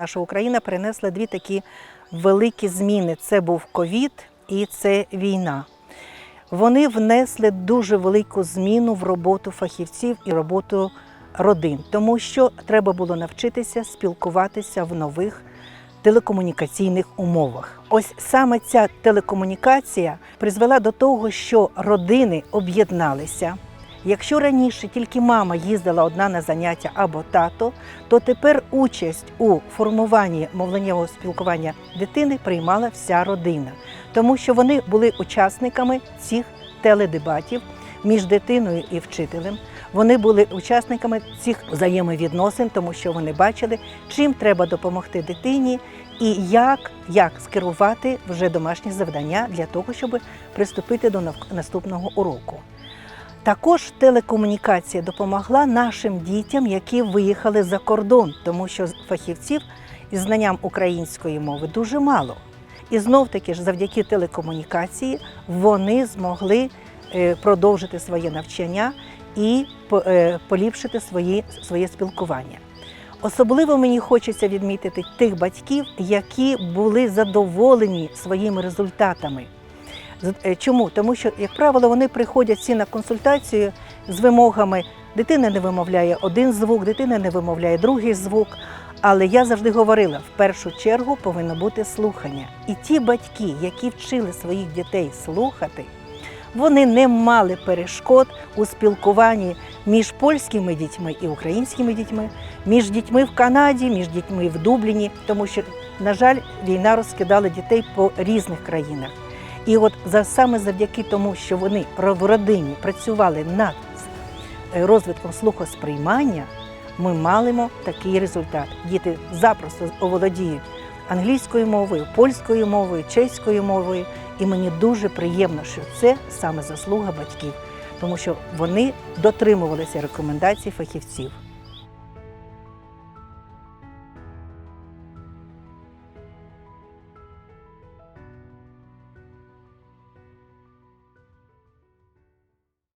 Наша Україна перенесла дві такі великі зміни: це був ковід і це війна. Вони внесли дуже велику зміну в роботу фахівців і роботу родин, тому що треба було навчитися спілкуватися в нових телекомунікаційних умовах. Ось саме ця телекомунікація призвела до того, що родини об'єдналися. Якщо раніше тільки мама їздила одна на заняття або тато, то тепер участь у формуванні мовленнєвого спілкування дитини приймала вся родина, тому що вони були учасниками цих теледебатів між дитиною і вчителем. Вони були учасниками цих взаємовідносин, тому що вони бачили, чим треба допомогти дитині і як, як скерувати вже домашні завдання для того, щоб приступити до наступного уроку. Також телекомунікація допомогла нашим дітям, які виїхали за кордон, тому що фахівців із знанням української мови дуже мало. І знов таки ж завдяки телекомунікації вони змогли е, продовжити своє навчання і е, поліпшити свої, своє спілкування. Особливо мені хочеться відмітити тих батьків, які були задоволені своїми результатами. Е, Чому? Тому що, як правило, вони приходять всі на консультацію з вимогами. Дитина не вимовляє один звук, дитина не вимовляє другий звук. Але я завжди говорила: в першу чергу повинно бути слухання. І ті батьки, які вчили своїх дітей слухати, вони не мали перешкод у спілкуванні між польськими дітьми і українськими дітьми, між дітьми в Канаді, між дітьми в Дубліні, тому що, на жаль, війна розкидала дітей по різних країнах. І от за саме завдяки тому, що вони в родині працювали над е, розвитком слухосприймання, ми маємо такий результат. Діти запросто оволодіють англійською мовою, польською мовою, чеською мовою. І мені дуже приємно, що це саме заслуга батьків, тому що вони дотримувалися рекомендацій фахівців.